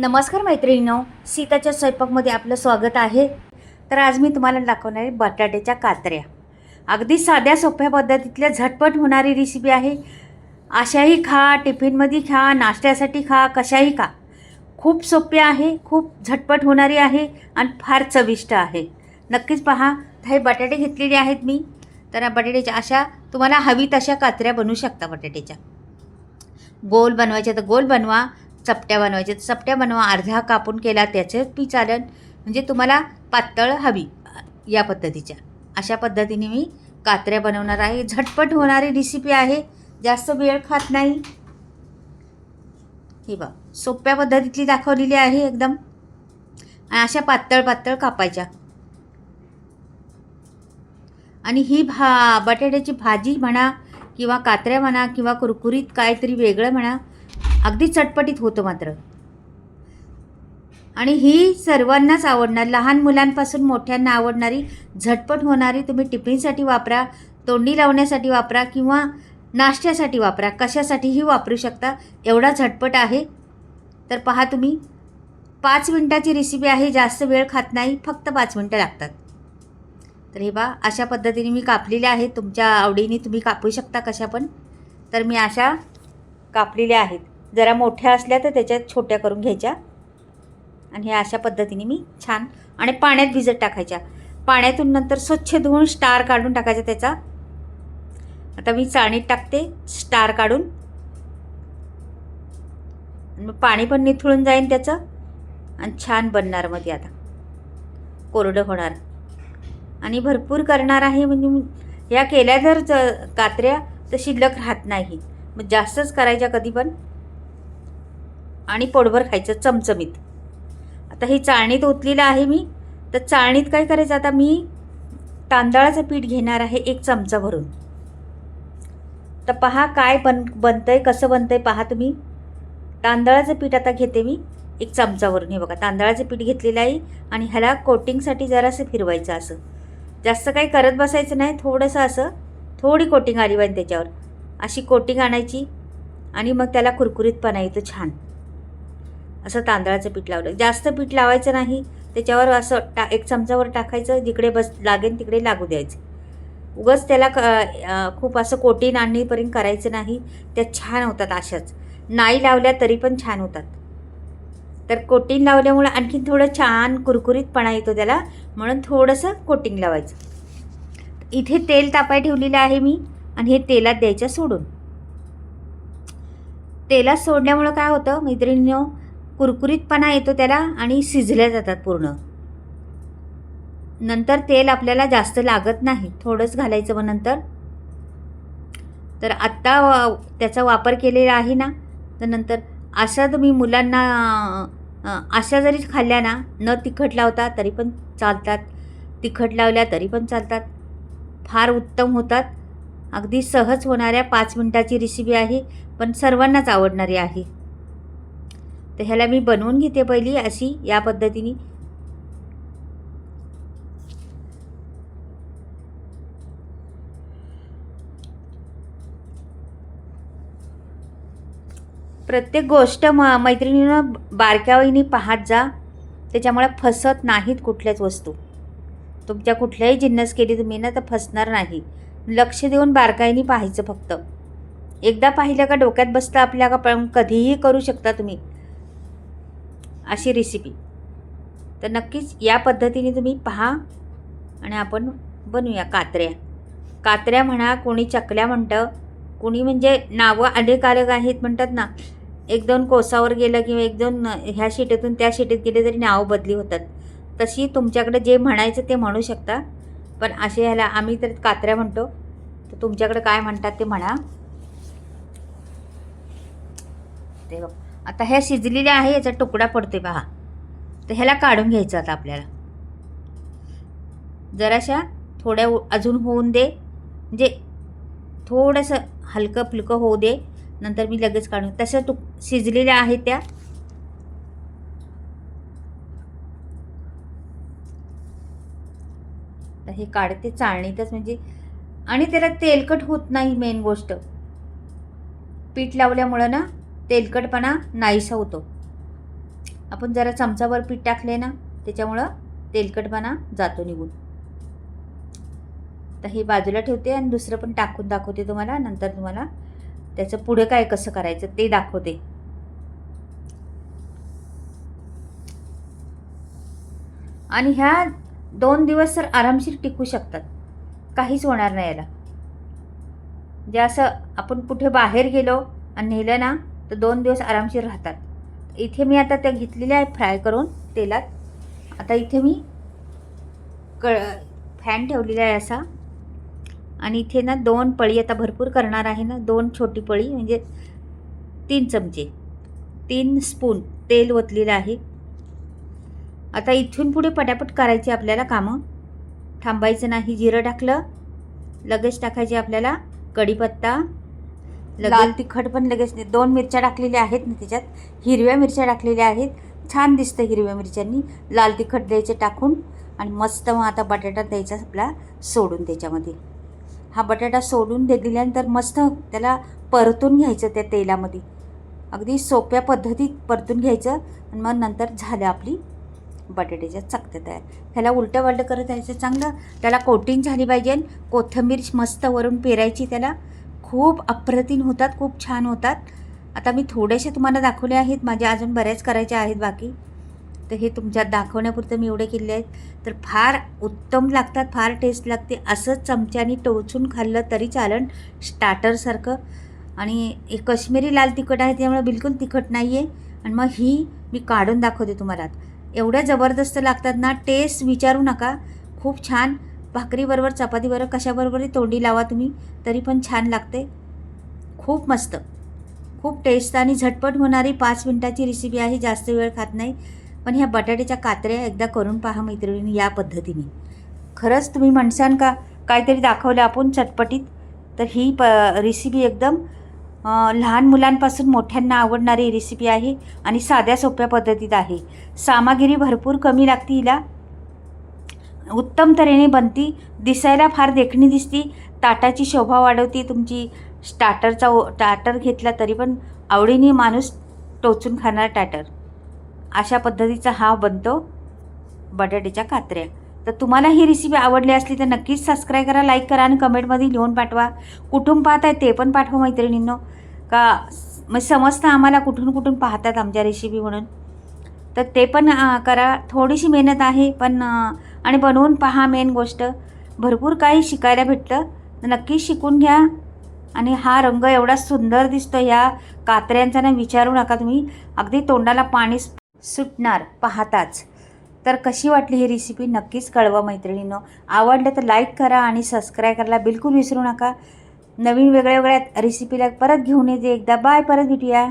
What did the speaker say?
नमस्कार मैत्रिणीनो सीताच्या स्वयंपाकमध्ये आपलं स्वागत आहे. तर आज मी तुम्हाला दाखवणार आहे बटाट्याच्या कात्र्या. अगदी साध्या सोप्या पद्धतीतल्या झटपट होणारी रेसिपी आहे. अशाही खा टिफिनमध्ये खा नाश्त्यासाठी खा कशाही खा. खूप सोपी आहे खूप झटपट होणारी आहे आणि फार चविष्ट आहे. नक्कीच पहा हे बटाटे घेतलेले आहेत मी. तर बटाट्याच्या अशा तुम्हाला हवी तशा कात्र्या बनवू शकता बटाट्याच्या. गोल बनवायच्या तर गोल बनवा. चपट्या बनवायच्या. तर चपट्या बनवा अर्धा कापून केला त्याचे मी चालेल म्हणजे तुम्हाला पातळ हवी या पद्धतीच्या. अशा पद्धतीने मी कात्र्या बनवणार आहे. झटपट होणारी रेसिपी आहे. जास्त वेळ खात नाही. हे बा सोप्या पद्धतीतली दाखवलेली आहे एकदम. आणि अशा पातळ पातळ कापायच्या. आणि ही भा बटाट्याची भाजी म्हणा किंवा कात्र्या म्हणा किंवा कुरकुरीत काहीतरी वेगळं म्हणा अगदी चटपटीत होतं मात्र. आणि ही सर्वांनाच आवडणार लहान मुलांपासून मोठ्यांना आवडणारी झटपट होणारी तुम्ही टिफिनसाठी वापरा तोंडी लावण्यासाठी वापरा किंवा नाश्त्यासाठी वापरा कशासाठीही वापरू शकता एवढा झटपट आहे. तर पहा तुम्ही पाच मिनटाची रेसिपी आहे जास्त वेळ खात नाही फक्त पाच मिनटं लागतात. तर हे बा अशा पद्धतीने मी कापलेल्या आहेत तुमच्या आवडीने तुम्ही कापू शकता कशा पण. तर मी अशा कापलेल्या आहेत. जरा मोठ्या असल्या तर त्याच्यात छोट्या करून घ्यायच्या. आणि ह्या अशा पद्धतीने मी छान आणि पाण्यात भिजत टाकायच्या. पाण्यातून नंतर स्वच्छ धुवून स्टार काढून टाकायचा त्याचा. आता मी चाळणीत टाकते स्टार काढून. मग पाणी पण निथळून जाईन त्याचं. आणि छान बनणार मग ते आता. कोरडं होणार. आणि भरपूर करणार आहे म्हणजे या केल्या जर ज- कात्र्या तर शिल्लक राहत नाही. मग जास्तच करायच्या कधी पण. आणि पोटभर खायचं चमचमीत. आता ही चाळणीत ओतलेलं आहे मी. तर चाळणीत काय करायचं? आता मी तांदळाचं पीठ घेणार आहे एक चमचा भरून. तर पहा काय बन बनतं आहे कसं बनतं आहे पहा तुम्ही. तांदळाचं पीठ आता घेते मी एक चमचावरून हे बघा तांदळाचं पीठ घेतलेलं आहे आणि ह्याला कोटिंगसाठी जरासं फिरवायचं असं. जास्त काही करत बसायचं नाही थोडंसं असं थोडी कोटिंग आली पाहिजे त्याच्यावर. अशी कोटिंग आणायची आणि मग त्याला कुरकुरीतपणा येतो छान. असं तांदळाचं पीठ लावलं. जास्त पीठ लावायचं नाही. त्याच्यावर असं टा एक चमचावर टाकायचं. जिकडे बस लागेल तिकडे लागू द्यायचं. उगच त्याला क खूप असं कोटीन आणणीपर्यंत करायचं नाही. त्या छान होतात अशाच. नाही लावल्या तरी पण छान होतात. तर कोटिंग लावल्यामुळं आणखीन थोडं छान कुरकुरीतपणा येतो त्याला. म्हणून थोडंसं कोटिंग लावायचं. इथे तेल तापाय ठेवलेलं आहे मी आणि हे तेलात द्यायचं सोडून. तेलात सोडल्यामुळं काय होतं मैत्रिणीनं कुरकुरीतपणा येतो त्याला आणि शिजल्या जातात पूर्ण. नंतर तेल आपल्याला जास्त लागत नाही. थोडंच घालायचं मग नंतर. तर आत्ता त्याचा वापर केलेला आहे ना तर नंतर अशा तुम्ही मुलांना अशा जरी खाल्ल्या ना न तिखट लावता तरी पण चालतात. तिखट लावल्या तरी पण चालतात. फार उत्तम होतात. अगदी सहज होणाऱ्या पाच मिनटाची रेसिपी आहे पण सर्वांनाच आवडणारी आहे. तर ह्याला मी बनवून घेते पहिली अशी या पद्धतीने. प्रत्येक गोष्ट म मैत्रिणीनं बारक्या वहिनी पाहत जा. त्याच्यामुळे फसत नाहीत कुठल्याच वस्तू. तुमच्या कुठल्याही जिन्नस केली तुम्ही ना तर फसणार नाही. लक्ष देऊन बारकाईने पाहायचं फक्त. एकदा पाहिलं का डोक्यात बसतं आपल्या का पण कधीही करू शकता तुम्ही. अशी रेसिपी तर नक्कीच या पद्धतीने तुम्ही पहा आणि आपण बनवूया कात्र्या. कात्र्या म्हणा कोणी चकल्या म्हणतं कोणी म्हणजे नावं अधिकारक आहेत म्हणतात ना एक दोन कोसावर गेलं किंवा एक दोन ह्या शिटेतून त्या शिटेत गेले तरी नावं बदली होतात. तशी तुमच्याकडे जे म्हणायचं ते म्हणू शकता. पण असे ह्याला आम्ही तर कात्र्या म्हणतो. तर तुमच्याकडे काय म्हणतात ते म्हणा. ते बघ. आता ह्या शिजलेल्या आहे याचा तुकडा पडते पहा. तर ह्याला काढून घ्यायचं आता आपल्याला. जराशा थोड्या उ- अजून होऊन दे. म्हणजे थोडंसं हलकं फुलकं होऊ दे. नंतर मी लगेच काढून तशा तुक शिजलेल्या आहेत त्या. तर हे काढते चाळणीतच म्हणजे आणि त्याला तेलकट होत नाही मेन गोष्ट. पीठ लावल्यामुळं ना तेलकटपणा नाहीसा होतो. आपण जरा चमचावर पीठ टाकले ना त्याच्यामुळं तेलकटपणा जातो निघून. तर हे बाजूला ठेवते आणि दुसरं पण टाकून दाखवते तुम्हाला नंतर तुम्हाला त्याचं पुढे काय कसं करायचं ते दाखवते. आणि ह्या दोन दिवस तर आरामशीर टिकू शकतात. काहीच होणार नाही याला. जे असं आपण कुठे बाहेर गेलो आणि नेलं ना तर दोन दिवस आरामशीर राहतात. इथे मी आता त्या घेतलेल्या आहे फ्राय करून तेलात. आता इथे मी क फॅन ठेवलेला आहे असा. आणि इथे ना दोन पळी आता भरपूर करणार आहे ना दोन छोटी पळी म्हणजे तीन चमचे. तीन स्पून तेल ओतलेलं आहे. आता इथून पुढे पटापट करायची आपल्याला कामं. थांबायचं नाही जिरं टाकलं लगेच टाकायचे आपल्याला कढीपत्ता. लाल तिखट पण लगेच नाही. दोन मिरच्या टाकलेल्या आहेत ना त्याच्यात हिरव्या मिरच्या टाकलेल्या आहेत. छान दिसतं हिरव्या मिरच्यांनी. लाल तिखट द्यायचे टाकून आणि मस्त मग आता बटाटा द्यायचा आपला सोडून त्याच्यामध्ये. हा बटाटा सोडून दे दिल्यानंतर मस्त त्याला परतून घ्यायचं त्या तेलामध्ये. अगदी सोप्या पद्धतीत परतून घ्यायचं आणि मग नंतर झालं आपली बटाट्याच्या चकत्या तयार. ह्याला उलटं वालटं करत द्यायचं चांगलं. त्याला कोटिंग झाली पाहिजे कोथिंबीर मस्त वरून पेरायची त्याला. खूप अप्रतिम होतात खूप छान होतात. आता मी थोडेसे तुम्हाला दाखवले आहेत माझ्या अजून बऱ्याच करायच्या आहेत बाकी. तर हे तुमच्यात दाखवण्यापुरतं मी एवढे केले आहेत. तर फार उत्तम लागतात फार टेस्ट लागते. असंच चमच्याने टोचून खाल्लं तरी चालन स्टार्टरसारखं आणि हे काश्मीरी लाल तिखट आहे त्यामुळे बिलकुल तिखट नाही आहे आणि मग ही मी काढून दाखवते तुम्हाला. एवढ्या जबरदस्त लागतात ना टेस्ट विचारू नका. खूप छान. भाकरीबरोबर चपातीबरोबर कशाबरोबरही तोंडी लावा तुम्ही तरी पण छान लागते. खूप मस्त. खूप टेस्ट आणि झटपट होणारी पाच मिनटाची रेसिपी आहे जास्त वेळ खात नाही. पण ह्या बटाट्याच्या कात्र्या एकदा करून पहा मैत्रिणी या पद्धतीने. खरंच तुम्ही म्हणसान का? काहीतरी दाखवलं आपण चटपटीत? तर ही प रेसिपी एकदम लहान मुलांपासून मोठ्यांना आवडणारी रेसिपी आहे आणि साध्या सोप्या पद्धतीत आहे. सामग्री भरपूर कमी लागते हिला. उत्तम तऱ्हेने बनती. दिसायला फार देखणी दिसती. ताटाची शोभा वाढवती. तुमची स्टार्टरचा ओ टाटर घेतला तरी पण आवडीने माणूस टोचून खाणार टाटर अशा पद्धतीचा हा बनतो बटाट्याच्या कात्र्या. तर तुम्हाला ही रेसिपी आवडली असली तर नक्कीच सबस्क्राईब करा लाईक करा आणि कमेंटमध्ये लिहून पाठवा. कुठून पाहत आहे ते पण पाठवा मैत्रिणींनो. का मग समजतं आम्हाला कुठून कुठून पाहतात आमच्या रेसिपी म्हणून. तर ते पण करा. थोडीशी मेहनत आहे पण आणि बनवून पहा मेन गोष्ट. भरपूर काही शिकायला भेटलं. तर नक्कीच शिकून घ्या. आणि हा रंग एवढा सुंदर दिसतो ह्या कात्र्यांचा ना विचारू नका तुम्ही. अगदी तोंडाला पाणी सुटणार पाहताच. तर कशी वाटली ही रेसिपी नक्कीच कळवा मैत्रिणींनो. आवडलं तर लाईक करा आणि सबस्क्राईब करायला बिलकुल विसरू नका. नवीन वेगळ्या वेगळ्या रेसिपीला परत घेऊन येते. एकदा बाय परत भेटूया.